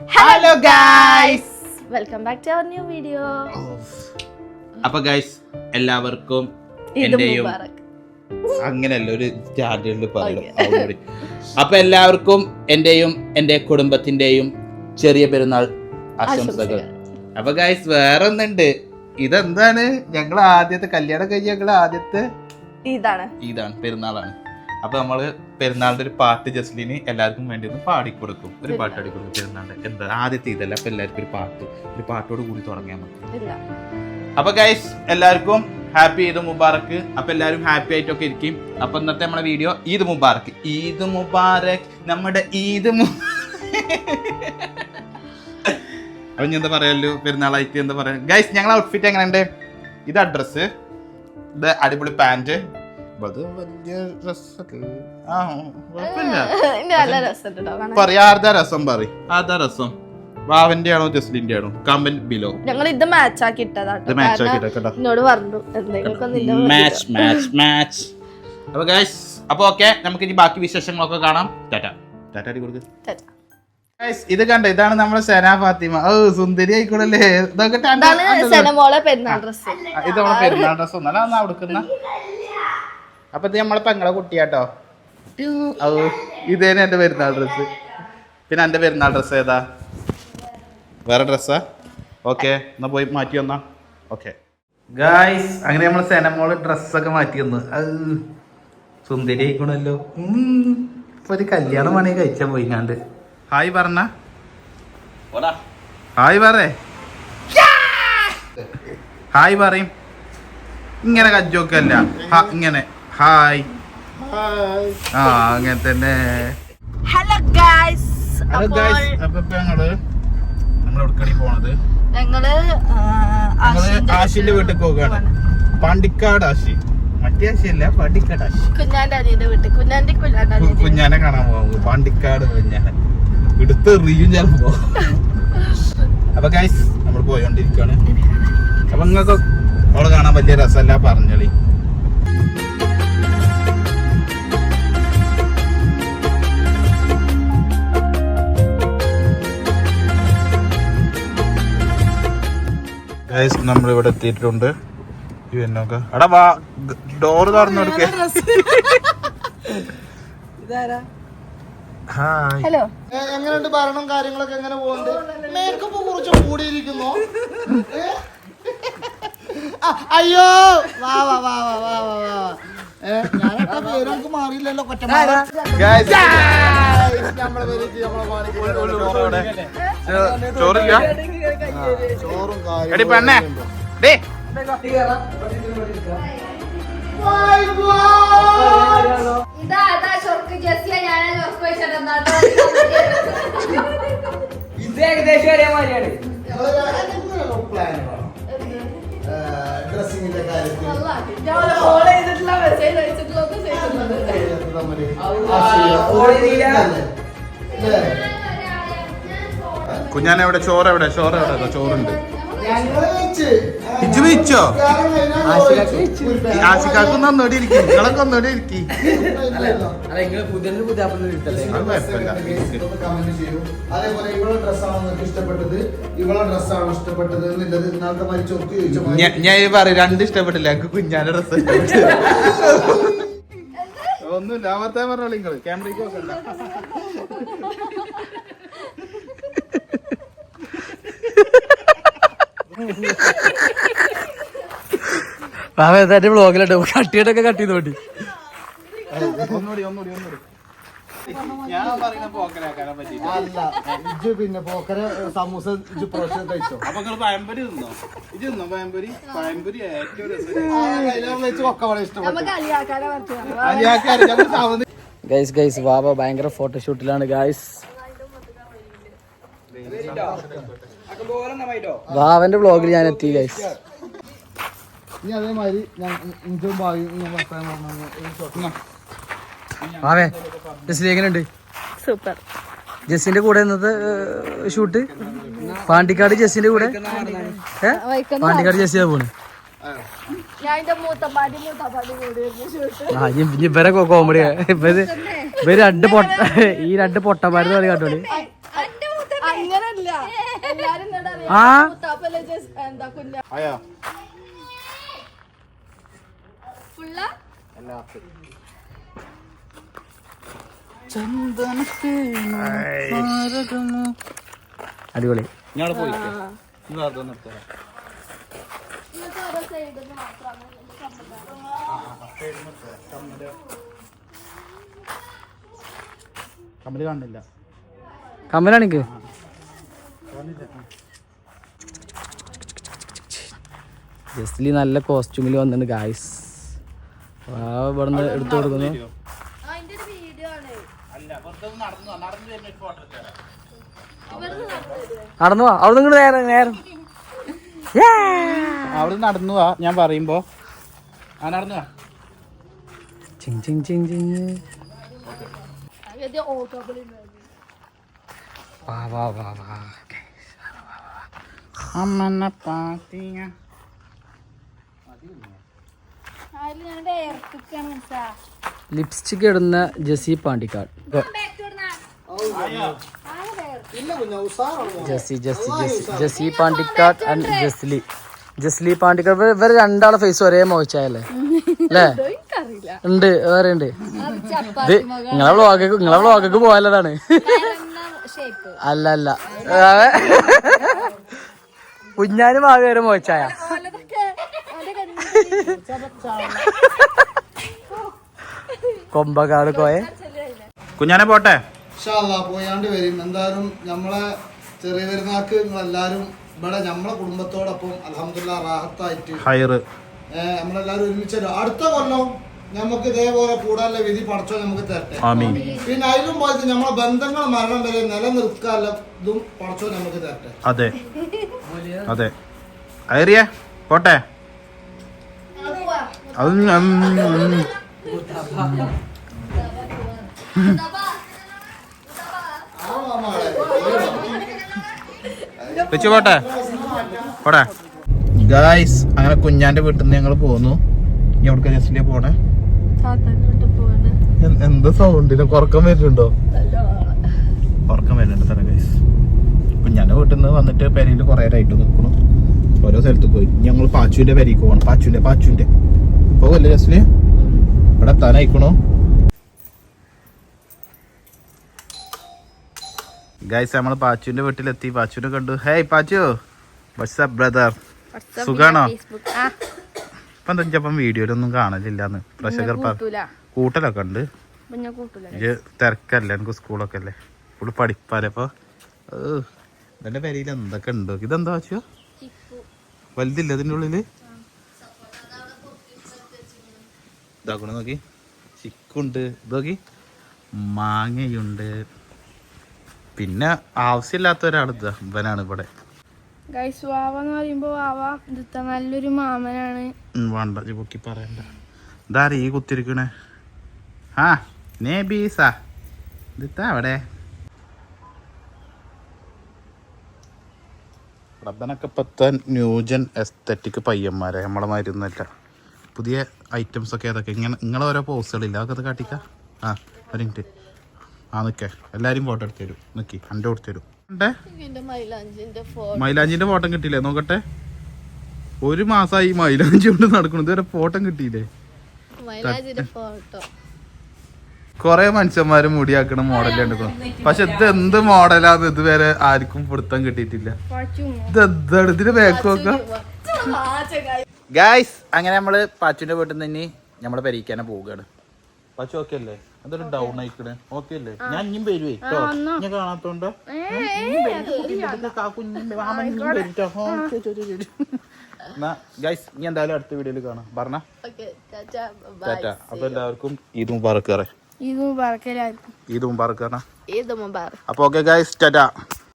Hello guys welcome back to our new video അപ്പൊ guys എല്ലാവർക്കും എന്റെയും അങ്ങനെയല്ല ഒരു സ്റ്റാൻഡേർഡിൽ പറയണം. അപ്പൊ എല്ലാവർക്കും എന്റെയും എന്റെ കുടുംബത്തിന്റെയും ചെറിയ പെരുന്നാൾ ആശംസകൾ. അപ്പൊ ഗൈസ് വേറെ ഒന്നുണ്ട് ഇതെന്താണ്? ഞങ്ങൾ ആദ്യത്തെ കല്യാണം കഴിഞ്ഞ ഞങ്ങൾ ആദ്യത്തെ ഇതാണ്. ഇതാണ് പെരുന്നാളാണ്. അപ്പൊ നമ്മൾ പെരുന്നാളിന്റെ ഒരു പാട്ട് ജസ്ലിന് എല്ലാവർക്കും വേണ്ടി ഒന്ന് പാടിക്കൊടുക്കും ഒരു പാട്ട് പാടിക്കൊടുക്കും പെരുന്നാളിന്റെ. എന്താ? ആദ്യത്തെ ഇതല്ല അപ്പൊ എല്ലാവർക്കും ഒരു പാട്ട്. ഒരു പാട്ടോട് കൂടി തുടങ്ങിയാൽ മതി. അപ്പൊ ഗൈസ് എല്ലാവർക്കും ഹാപ്പി ഈദ് മുബാറക്ക് അപ്പൊ എല്ലാവരും ഹാപ്പി ആയിട്ടൊക്കെ ഇരിക്കും. അപ്പൊ ഇന്നത്തെ നമ്മുടെ വീഡിയോ ഈദ് മുബാറക്ക് ഈദ് മുബാറക്. നമ്മുടെ ഈദ് അപ്പൊ ഞാൻ എന്താ പറയല്ലോ പെരുന്നാളായിട്ട് എന്താ പറയാ? ഗൈസ് ഞങ്ങളെ ഔട്ട്ഫിറ്റ് എങ്ങനെയുണ്ട്? ഇത് അഡ്രസ് ഇത് അടിപൊളി പാന്റ് വലിയ പറയാ രസം പറ ആർദാ രസം? വാവന്റെ ആണോ ജസ്ലിന്റെ ആണോ കമന്റ് ബിലോ ഞങ്ങൾ ഇത് മാച്ച് ആക്കി മാച്ച് എന്നോട് പറഞ്ഞു എന്തെങ്കിലും മാച്ച് മാച്ച് മാച്ച് അപ്പൊ ഗൈസ് അപ്പൊ ഓക്കെ നമുക്ക് ഇനി ബാക്കി വിശേഷങ്ങളൊക്കെ കാണാം. ടാറ്റ. ടാറ്റ അടി കൊടുക്ക്. ടാറ്റ. ഗൈസ് ഇത് കണ്ട? ഇതാണ് നമ്മുടെ സെന ഫാത്തിമ. ഓ സുന്ദരി ആയിക്കോളല്ലേ ഇതൊക്കെ ഇത് നമ്മളെ പെരുന്നാൾ ഡ്രസ് ഒന്നല്ല കൊടുക്കുന്ന അപ്പൊ ഇത് നമ്മളെ പെങ്ങളെ കുട്ടിയാട്ടോ. ഇത് തന്നെ എന്റെ പെരുന്നാൾ ഡ്രസ് പിന്നെ എന്റെ പെരുന്നാൾ ഡ്രസ് ഏതാ? വേറെ ഡ്രസ്സാ ഓക്കെ എന്നാ പോയി മാറ്റി വന്നാ. ഓക്കെ ഗായ്സ് അങ്ങനെ നമ്മൾ സെനമോൾ ഡ്രസ്സൊക്കെ മാറ്റി വന്നു. അത് സുന്ദരി ആയിക്കണല്ലോ. ഉം. ഇപ്പൊ ഒരു കല്യാണം വേണമെങ്കിൽ കഴിച്ചാൽ പോയി ഞാണ്ട് ഹായ് പറഞ്ഞ ഹായ് പറേ. ഹായ് പറയും. ഇങ്ങനെ കജ്ജോക്കല്ല ഇങ്ങനെ. ഹായ് ആ അങ്ങനെ തന്നെ. ഹലോ ഗായ്സ് ഹലോ ഗായ്സ് അപ്പൊ ഞങ്ങൾ നമ്മൾ എവിടേക്കാണ് പോണത്? ഞങ്ങൾ ആശിന്റെ ആശിന്റെ വീട്ടിൽ പോവുകയാണ് പണ്ടിക്കാട് ആശി. മറ്റേ ആശിയല്ല പണ്ടിക്കാട് ആശി. കുഞ്ഞാന്റെ അനിയന്റെ വീട്ടിൽ. കുഞ്ഞാന്റെ കുഞ്ഞാന്റെ കുഞ്ഞാനെ കാണാൻ പോകും പാണ്ടിക്കാട് കുഞ്ഞാനെ. എടുത്ത് എറിയും ചിലപ്പോ. അപ്പൊ ഗൈസ് നമ്മൾ പോയോണ്ടിരിക്കാണ്. അപ്പൊ നിങ്ങൾക്ക് അവളെ കാണാൻ വലിയ രസമല്ല പറഞ്ഞളി. ഗൈസ് നമ്മൾ ഇവിടെ എത്തിയിട്ടുണ്ട് ഇവനൊക്കെ എടാ വാ ഡോറ് തുറന്നു കൊടുക്കേ. ഹായ് ഹലോ എങ്ങനെയുണ്ട് ഭരണം കാര്യങ്ങളൊക്കെ എങ്ങനെ പോകുന്നുണ്ട്? മേക്കപ്പ് കുറച്ച് കൂടിയിരിക്കുന്നു അയ്യോ! വാ വാ വാ വാ വാ വാ വാ. ഏ, ഞാനൊക്കെ പേര് നമുക്ക് മാറിയില്ലല്ലോ കൊറ്റമാരൻ ചോറില്ല? ചോറും എടി പെണ്ണേ. ഡേ. ഇതാ ഏകദേശം ഒരേ മാതിരിയാണ്. ഡ്രസ്സിങ്ങിന്റെ കാര്യത്തിൽ ഞാൻ ഫോളോ ചെയ്തിട്ടുള്ള മെസ്സേജ് അയച്ചിട്ടുള്ള കുഞ്ഞാൻ എവിടെ ചോറ് എവിടെ ചോറ് എവിടെ ചോറുണ്ട്. ഞങ്ങൾ വെച്ച് ഇജ്ജ് വെച്ചോ? നിസ്കാരം കഴിഞ്ഞാൽ ആശികക്ക് വെച്ച്. ഈ ആശിക്കാർക്ക് ഒന്നോടി ഇരിക്കും. നിങ്ങളൊക്കെ ഒന്നോടി ഇരിക്കി. ചെയ്യൂ. അതേപോലെ ഇവളെ ഡ്രസ്സാണോ നിങ്ങൾക്ക് ഇഷ്ടപ്പെട്ടത്. ഇവളെ ഡ്രസ്സാണോ ഇഷ്ടപ്പെട്ടത് എന്നുള്ളത് ഇന്നാളത്തെ മാതിരി ചൊർക്ക് ചോദിച്ച ഞാൻ ഈ പറയും രണ്ട് ഇഷ്ടപ്പെട്ടില്ല. എനിക്ക് കുഞ്ഞാന്റെ ഡ്രസ് ഒന്നുമില്ല. അവർത്തെ പറഞ്ഞോളൂ നിങ്ങൾ ക്യാമറയ്ക്ക് നോക്കണ്ട തന്റെ ബ്ലോഗിലുണ്ട് കട്ടിയിട്ടൊക്കെ കട്ട് ചെയ്ത് വേണ്ടി ഞാൻ പറയുന്ന പോക്കലാക്കാനെ പറ്റി അല്ല പിന്നെ പോക്കര സമൂസ ഇജ്ജ് പ്രാവശ്യം കഴിച്ചോ? അപ്പൊ നിങ്ങൾ പഴംപൊരി തിന്നോ? ഇത് തിന്നോ പഴംപൊരി? പഴംപൊരി ഏറ്റവും രസം ഇഷ്ടപ്പെട്ടു. അലിയാക്കാര് ഞങ്ങൾ ഗൈസ് ഗൈസ് വാവ ഭയങ്കര ഫോട്ടോഷൂട്ടിലാണ് ഗൈസ് വാവന്റെ ബ്ലോഗിൽ ഞാൻ എത്തി ഗൈസ് ഇനി അതേമാതിരി വാവേ ജസ്സിൽ എങ്ങനെയുണ്ട്? സൂപ്പർ ജസ്സിന്റെ കൂടെ ഇന്നത്തെ ഷൂട്ട് പാണ്ടിക്കാട് ജസ്സിന്റെ കൂടെ? പാണ്ടിക്കാട് ജസ്സിയാ പോണ്. ഇവരെ കോമഡി ഇവർ രണ്ട് പൊട്ട ഈ രണ്ട് പൊട്ടന്മാരെന്ന് പറയും കണ്ടോളി. ആ? അടിപൊളി. ഞാൻ പോയി. നിർത്തോ. സൈഡിൽ മാത്രമാണ് കമ്പനി കാണുന്നില്ല കമ്മലാണിക്ക്? ജസ്ലി നല്ല കോസ്റ്റ്യൂമിൽ വന്നിട്ടുണ്ട് ഗായ്സ് ഇവിടുന്ന് എടുത്തു കൊടുക്കുന്നു. നടന്നു? വാ. അവിടെ നിങ്ങൾ നേരെ നേരെ. അവിടെ നടന്നു വാ ഞാൻ പറയുമ്പോ. ആ നടന്നു വാ. ചിങ് ചിങ് ചിങ് വാ വാ വാ വാ. അമ്മനെ പാത്തിയ ലിപ്സ്റ്റിക് ഇടുന്ന ജസി പാണ്ടിക്കാട്. ജസി ജസി ജസി ജസി പാണ്ടിക്കാട് ആൻഡ് ജസ്ലി. ജസ്ലി പാണ്ടിക്കാട് ഇവർ ഇവർ രണ്ടാളെ ഫേസ് ഒരേ മോശായല്ലേ അല്ലേ ഉണ്ട് വേറെ ഉണ്ട്. ഇത് നിങ്ങളെ വ്ളോഗക്ക് നിങ്ങളെ വ്ളോഗക്ക് പോയാലതാണ് അല്ല അല്ല. കുഞ്ഞാനും ആകെ വരെ മോശായ കൊമ്പക്കാട് കോയെ കുഞ്ഞാനെ പോട്ടെ? ഇൻഷാല്ലാ പോയാണ്ട് വരും. എന്തായാലും നമ്മളെ ചെറിയ പെരുന്നാക്ക് നിങ്ങളെല്ലാരും ഇവിടെ നമ്മളെ കുടുംബത്തോടൊപ്പം അലഹമില്ല റാഹത്തായിട്ട് ഹയറ് നമ്മളെല്ലാവരും നമ്മളെല്ലാരും ഒരുമിച്ച് അടുത്ത കൊല്ലം നമുക്ക് ഇതേപോലെ കൂടാനുള്ള വിധി പടച്ചോ നമുക്ക് തരട്ടെ. ആമീൻ. പിന്നെ അതിലും പോയത് നമ്മളെ ബന്ധങ്ങൾ മരണം വരെ നിലനിർത്താനുള്ള ഇതും പടച്ചോ നമുക്ക് തരട്ടെ. അതെ. അതെ. അയറിയ പോട്ടെ. അത് വെച്ച് പോട്ടെ. പോടെ. ഗായ്സ് അങ്ങനെ കുഞ്ഞാന്റെ വീട്ടിൽ നിന്ന് ഞങ്ങൾ പോന്നു. ഇനി എവിടെ ജസ്റ്റിലെ പോണേ. എന്താ സൗണ്ടിന് കൊറക്കം വരുന്നുണ്ടോ? ഉറക്കം വരുന്നുണ്ട് സാറേ ഗൈസ് കുഞ്ഞാന്റെ വീട്ടിൽ നിന്ന് വന്നിട്ട് പെരയിൽ കുറെ ആയിട്ട് നിൽക്കണം ഓരോ സ്ഥലത്ത് പോയി. ഞങ്ങൾ പാച്ചുവിന്റെ പെരയ്ക്ക് പോകണം പാച്ചുവിന്റെ പാച്ചുവിന്റെ. പോകല്ലേ ജസ്റ്റിൽ ഇവിടെ എത്താനായിക്കണു? ഗൈസ് നമ്മൾ പാച്ചുവിന്റെ വീട്ടിലെത്തി. പാച്ചുവിനെ കണ്ടു. ഹേയ് പാച്ചു. വാട്സ്ആപ്പ് ബ്രദർ സുഖാണോ? ഇപ്പൊ എന്താ വീഡിയോയിലൊന്നും കാണലില്ലാന്ന്. കൂട്ടൂല. കൂട്ടലൊക്കെ ഉണ്ട്. തിരക്കല്ലേ? എനിക്ക് സ്കൂളൊക്കെ അല്ലേ? ഫുള്ള് പഠിപ്പാലേ അപ്പൊ എന്റെ പേരയിൽ എന്തൊക്കെ ഉണ്ടോ? ഇതെന്താ വെച്ചോ വലുതില്ല ഇതിന്റെ ഉള്ളിൽ? ഇതാക്കണ നോക്കി? ചിക്കുണ്ട്. ഇതോക്കി മാങ്ങയുണ്ട്. പിന്നെ ആവശ്യമില്ലാത്ത ഒരാൾ ഇതാ ഇവനാണ് ഇവിടെ. ഗൈസ് വാവ എന്ന് പറയുമ്പോ വാവ ഇതിത്ത നല്ലൊരു മാമനാണ്. വേണ്ട പൊക്കി പറയണ്ട. ഇതാരീ ഈ കുത്തിരിക്കണേ? ആ നേബീസാ. ഇതിത്താ അവിടെ. റബ്ബനൊക്കെ ഇപ്പത്തെ ന്യൂജൻ എസ്തറ്റിക് പയ്യന്മാരെ നമ്മളെ മാതിരി ഒന്നല്ല പുതിയ ഐറ്റംസ് ഒക്കെ ഏതൊക്കെ? ഇങ്ങനെ നിങ്ങളെ ഓരോ പോസ്റ്റുകളില്ല അതൊക്കെ കാട്ടിക്ക. ആ ഒരു മിനിറ്റ് ആ നിക്കേ. എല്ലാവരും ഫോട്ടോ എടുത്തു തരും നോക്കി എന്റെ കൊടുത്ത് തരും മൈലാഞ്ചിന്റെ ഫോട്ടോ കിട്ടിയില്ലേ? നോക്കട്ടെ. ഒരു മാസമായി മൈലാഞ്ചി കൊണ്ട് നടക്കണം ഇതുവരെ ഫോട്ടോ കിട്ടിയില്ലേ? മൈലാഞ്ചിന്റെ ഫോട്ടോ കൊറേ മനുഷ്യന്മാര് മുടിയാക്കണ മോഡൽ കണ്ടിരിക്കണം പക്ഷെ ഇത് എന്ത് മോഡലാന്ന് ഇതുവരെ ആർക്കും പിടുത്തം കിട്ടിയിട്ടില്ല. ഇത് ഇതിന്റെ ബാക്ക് നോക്കാം. ഗായ്സ് അങ്ങനെ നമ്മൾ പാച്ചുവിന്റെ വീട്ടിൽ നിന്ന് ഇനി നമ്മളെ പരീക്കാനെ പോവുകയാണ്. പാച്ചു ഓക്കെ അല്ലേ? അതൊരു ഡൗൺ ആയിക്കണ്. ഓക്കെ അല്ലേ? ഞാൻ ഇനിയും വരുവേ കേട്ടോ. ഞാൻ കാണാത്തോണ്ടോ. ഗൈസ് ഇനി എന്തായാലും അടുത്ത വീഡിയോയിൽ കാണാം. പറഞ്ഞ. ടാറ്റ. അപ്പൊ എല്ലാവർക്കും ഈദ് മുബാറക്ക് ഈദ് മുബാറക്കാറേ ഈദ് മുബാറക്ക് ഈദ് മുബാറക്ക് അപ്പൊ ഓക്കെ ഗൈസ് ടാറ്റ.